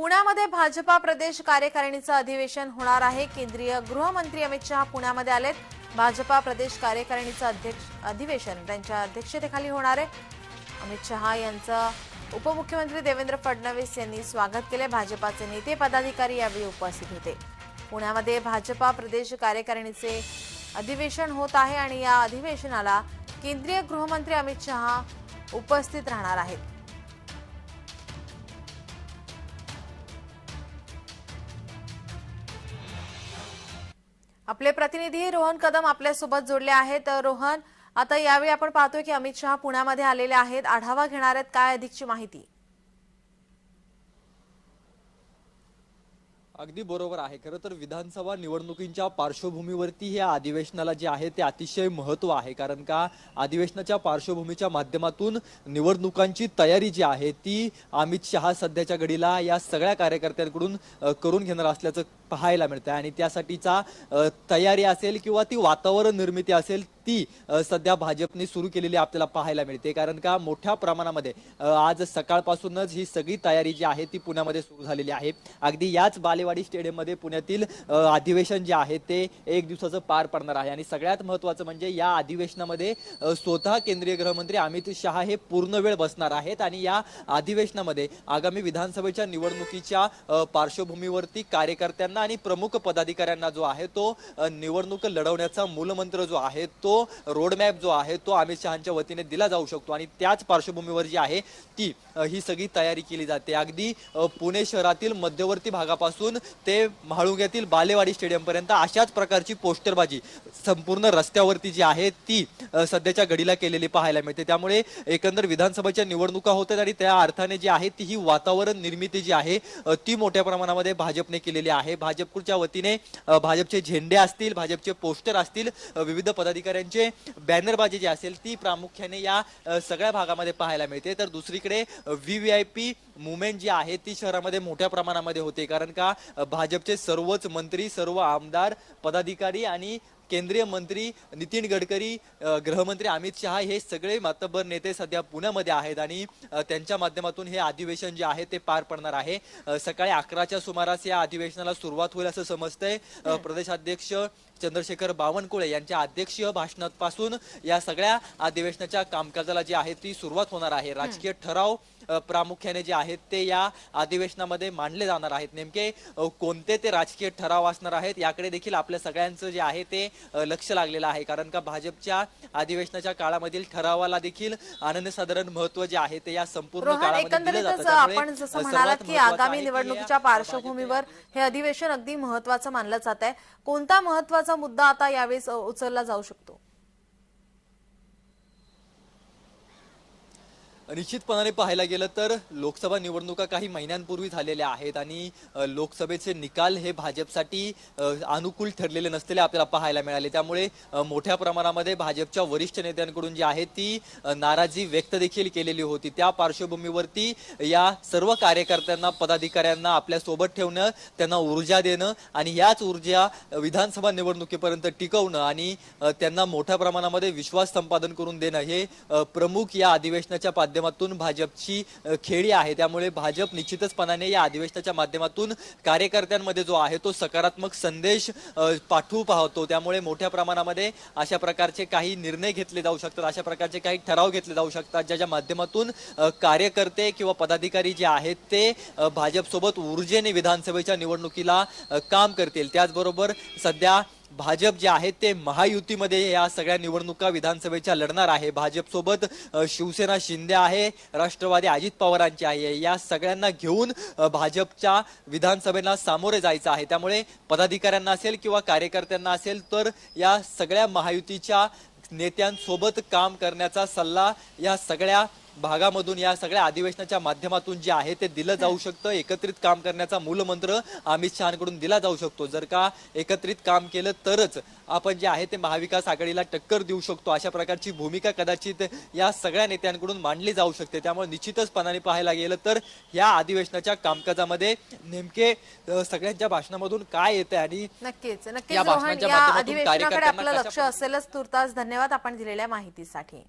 पुण्यामध्ये भाजपा प्रदेश कार्यकारिणीचं अधिवेशन होणार आहे. केंद्रीय गृहमंत्री अमित शहा पुण्यामध्ये आलेत. भाजपा प्रदेश कार्यकारिणीचं अध्यक्ष अधिवेशन त्यांच्या अध्यक्षतेखाली होणार आहे. अमित शहा यांचं उपमुख्यमंत्री देवेंद्र फडणवीस यांनी स्वागत केले भाजपाचे नेते पदाधिकारी यावेळी उपस्थित होते. पुण्यामध्ये भाजपा प्रदेश कार्यकारिणीचे अधिवेशन होत आहे आणि या अधिवेशनाला केंद्रीय गृहमंत्री अमित शहा उपस्थित राहणार आहेत. आपले प्रतिनिधी रोहन कदम आपल्यासोबत जोडले आहेत. रोहन आता यावेळी आपण पाहतोय की अमित शहा पुण्यामध्ये आलेले आहेत. आढावा घेणार आहेत काय अधिकची माहिती? अगदी बरोबर आहे. खरं तर विधानसभा निवडणुकींच्या पार्श्वभूमीवरती हे अधिवेशनाला जे आहे ते अतिशय महत्त्व आहे. कारण का? अधिवेशनाच्या पार्श्वभूमीच्या माध्यमातून निवडणुकांची तयारी जी आहे ती अमित शहा सध्याच्या घडीला या सगळ्या कार्यकर्त्यांकडून करून घेणार असल्याचं पाहायला मिळतं आणि त्यासाठीचा तयारी असेल किंवा ती वातावरण निर्मिती असेल ती सध्या भाजपने सुरू केलेली आपल्याला पाहायला मिळते. कारण का मोठ्या प्रमाणामध्ये आज सकाळपासूनच ही सगळी तयारी जी आहे ती पुण्यामध्ये सुरू झालेली आहे. अगदी याच बालेवाडी स्टेडियममध्ये पुण्यातील अधिवेशन जे आहे ते एक दिवसाचं पार पडणार आहे. आणि सगळ्यात महत्वाचं म्हणजे या अधिवेशनामध्ये स्वतः केंद्रीय गृहमंत्री अमित शहा हे पूर्ण वेळ बसणार आहेत. आणि या अधिवेशनामध्ये आगामी विधानसभेच्या निवडणुकीच्या पार्श्वभूमीवरती कार्यकर्त्यांना आणि प्रमुख पदाधिकाऱ्यांना जो आहे तो निवडणूक लढवण्याचा मूलमंत्र जो आहे तो रोडमॅप जो आहे तो अमित शहाच्या वतीने दिला जाऊ शकतो. आणि त्याच पार्श्वभूमीवर जी आहे ती ही सगळी तयारी केली जाते. अगदी पुणे शहरातील मध्यवर्ती भागापासून ते म्हाळुंग्यातील बालेवाडी स्टेडियमपर्यंत अशाच प्रकारची पोस्टरबाजी संपूर्ण रस्त्यावरती जी आहे ती सध्याच्या घडीला केलेली पाहायला मिळते. त्यामुळे एकंदर विधानसभेच्या निवडणुका होत आहेत आणि त्या अर्थाने जी आहे ती ही वातावरण निर्मिती जी आहे ती मोठ्या प्रमाणामध्ये भाजपने केलेली आहे. भाजपच्या वतीने भाजपचे झेंडे असतील भाजपचे पोस्टर असतील विविध पदाधिकाऱ्यांचे बॅनरबाजी जी असेल ती प्रामुख्याने या सगळ्या भागामध्ये पाहायला मिळते. तर दुसरीकडे V V I P movement जी आहे ती शहरामध्ये मोठ्या प्रमाणामध्ये होते. कारण का भाजपचे सर्वच मंत्री सर्व आमदार पदाधिकारी आणि केंद्रीय मंत्री नितीन गडकरी गृहमंत्री अमित शहा हे सगळे मातब्बर नेते सध्या पुण्यामध्ये आहेत आणि त्यांच्या माध्यमातून हे अधिवेशन जे आहे ते पार पडणार आहे. सकाळी अकराच्या सुमारास या अधिवेशनाला सुरुवात होईल असं समजतंय. प्रदेशाध्यक्ष चंद्रशेखर बावनकुळे यांच्या अध्यक्षीय भाषणापासून या सगळ्या अधिवेशनाच्या कामकाजाला जी आहे ती सुरुवात होणार आहे. राजकीय ठराव प्रामुख्याने जे आहेत ते या अधिवेशनामध्ये मांडले जाणार आहेत. नेमके कोणते ते राजकीय ठराव असणार आहेत याकडे देखील आपल्या सगळ्यांचं जे आहे ते लक्ष लागलेलं आहे. कारण का भाजपच्या अधिवेशनाच्या काळामधील ठरावाला देखील अनन्यसाधारण महत्त्व जे आहे ते या संपूर्ण काळामध्ये आपण जसं म्हणालात की आगामी निवडणुकीच्या पार्श्वभूमीवर हे अधिवेशन अगदी महत्वाचं मानलं जात आहे. कोणता महत्त्वाचा मुद्दा आता यावेळेस अ, उचलला जाऊ शकतो? निश्चितपणाने पाहायला गेलं तर लोकसभा निवडणुका काही महिन्यांपूर्वी झालेल्या आहेत आणि लोकसभेचे निकाल हे भाजपसाठी अनुकूल ठरलेले नसलेले आपल्याला पाहायला मिळाले. त्यामुळे मोठ्या प्रमाणामध्ये भाजपच्या वरिष्ठ नेत्यांकडून जी आहे ती नाराजी व्यक्त देखील केलेली होती. त्या पार्श्वभूमीवरती या सर्व कार्यकर्त्यांना पदाधिकाऱ्यांना आपल्यासोबत ठेवणं त्यांना ऊर्जा देणं आणि याच ऊर्जा विधानसभा निवडणुकीपर्यंत टिकवणं आणि त्यांना मोठ्या प्रमाणामध्ये विश्वास संपादन करून देणं हे प्रमुख या अधिवेशनाच्या माध्यमातून भाजपची खेळी आहे. त्यामुळे भाजप निश्चितचपणाने या अधिवेशनाच्या माध्यमातून कार्यकर्त्यांमध्ये जो आहे तो सकारात्मक संदेश पाठवू पाहतो. त्यामुळे मोठ्या प्रमाणामध्ये अशा प्रकारचे काही निर्णय घेतले जाऊ शकतात. अशा प्रकारचे काही ठराव घेतले जाऊ शकतात ज्याच्या माध्यमातून कार्यकर्ते किंवा पदाधिकारी जे आहेत ते भाजपसोबत ऊर्जेने विधानसभेच्या निवडणुकीला काम करतील. त्याचबरोबर सध्या भाजप जे आहे ते महायुतीमध्ये या सगळ्या निवडणुका विधानसभेच्या लढणार आहे. भाजपसोबत शिवसेना शिंदे आहे राष्ट्रवादी अजित पवारांची आहे. या सगळ्यांना घेऊन भाजपच्या विधानसभेला सामोरे जायचं आहे. त्यामुळे पदाधिकाऱ्यांना असेल किंवा कार्यकर्त्यांना असेल तर या सगळ्या महायुतीच्या नेत्यांसोबत काम करण्याचा सल्ला या सगळ्या भागामधून या सगळ्या अधिवेशनाच्या माध्यमातून जे आहे ते दिलं जाऊ शकतं. एकत्रित काम करण्याचा मूलमंत्र अमित शहाकडून दिला जाऊ शकतो. जर का एकत्रित काम केलं तरच आपण जे आहे ते महाविकास आघाडीला टक्कर देऊ शकतो. अशा प्रकारची भूमिका कदाचित या सगळ्या नेत्यांकडून मांडली जाऊ शकते. त्यामुळे निश्चितचपणाने पाहायला गेलं तर या अधिवेशनाच्या कामकाजामध्ये नेमके सगळ्यांच्या भाषणामधून काय येते आणि नक्कीच. नक्कीच या रोहन अधिवेशनाकडे आपलं लक्ष असेलच. तुर्तास धन्यवाद आपण दिलेल्या माहितीसाठी.